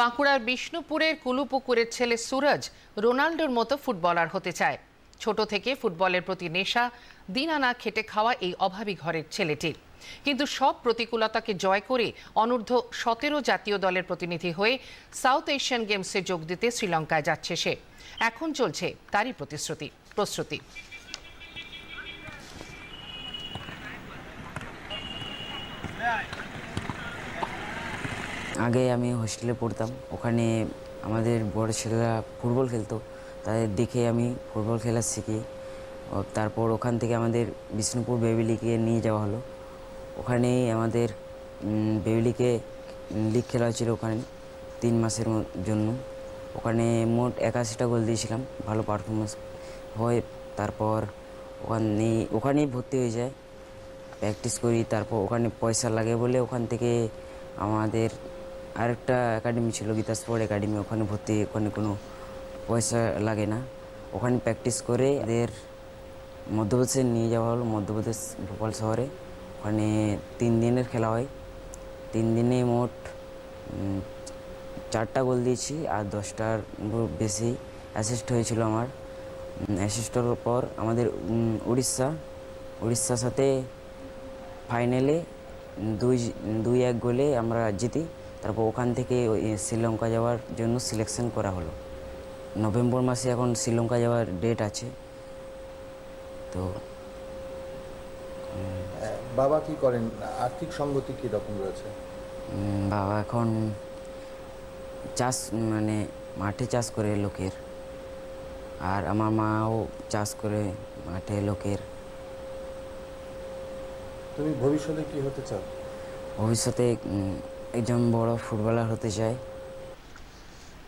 বাঁকুড়ার বিষ্ণুপুরের কুলুপুকুরের ছেলে সুরজ রোনাল্ডোর মতো ফুটবলার হতে চায়। ছোট থেকে ফুটবলের প্রতি নেশা, দিন আনা খেটে খাওয়া এই অভাবী ঘরের ছেলেটির কিন্তু সব প্রতিকূলতাকে জয় করে অনূর্ধ্ব সতেরো জাতীয় দলের প্রতিনিধি হয়ে সাউথ এশিয়ান গেমসে যোগ দিতে শ্রীলঙ্কায় যাচ্ছে সে। এখন চলছে তারই প্রতিশ্রুতি, প্রস্তুতি। আগে আমি হোস্টেলে পড়তাম। ওখানে আমাদের বড় ছেলেরা ফুটবল খেলতো। তাদের দেখে আমি ফুটবল খেলা শিখি। তারপর ওখান থেকে আমাদের বিষ্ণুপুর বেবি লিগে নিয়ে যাওয়া হলো। ওখানেই আমাদের উম, বেবি লিগ খেলা হয়েছিল ওখানে তিন মাসের জন্য। ওখানে মোট একাশিটা গোল দিয়েছিলাম। ভালো পারফরমেন্স হয়। তারপর ওখানে ওখানেই ভর্তি হয়ে যায়। প্র্যাকটিস করি। তারপর ওখানে পয়সা লাগে বলে ওখান থেকে আমাদের আরেকটা একাডেমি ছিল, গীতা স্পোর্ট একাডেমি ওখানে ভর্তি, ওখানে কোনো পয়সা লাগে না। ওখানে প্র্যাকটিস করে এদের মধ্যপ্রদেশে নিয়ে যাওয়া হলো, মধ্যপ্রদেশ ভোপাল শহরে। ওখানে তিন দিনের খেলা হয়। তিন দিনে মোট চারটা গোল দিয়েছি আর দশটার বেশি অ্যাসিস্ট হয়েছিল আমার। অ্যাসিস্টের পর আমাদের উড়িষ্যা, উড়িষ্যার সাথে ফাইনালে দুই দুই এক গোলে আমরা জিতি। তারপর ওখান থেকে ওই শ্রীলঙ্কা যাওয়ার জন্য সিলেকশন করা হলো। নভেম্বর মাসে এখন শ্রীলঙ্কা যাওয়ার ডেট আছে। তো বাবা কি করেন? আর্থিক সঙ্গতি কি রকম রয়েছে? বাবা এখন চাষ মানে মাঠে চাষ করে লোকের। আর আমার মাও চাষ করে মাঠে লোকের। তুমি ভবিষ্যতে কি হতে চাও? ভবিষ্যতে একজন বড় ফুটবলার হতে চাই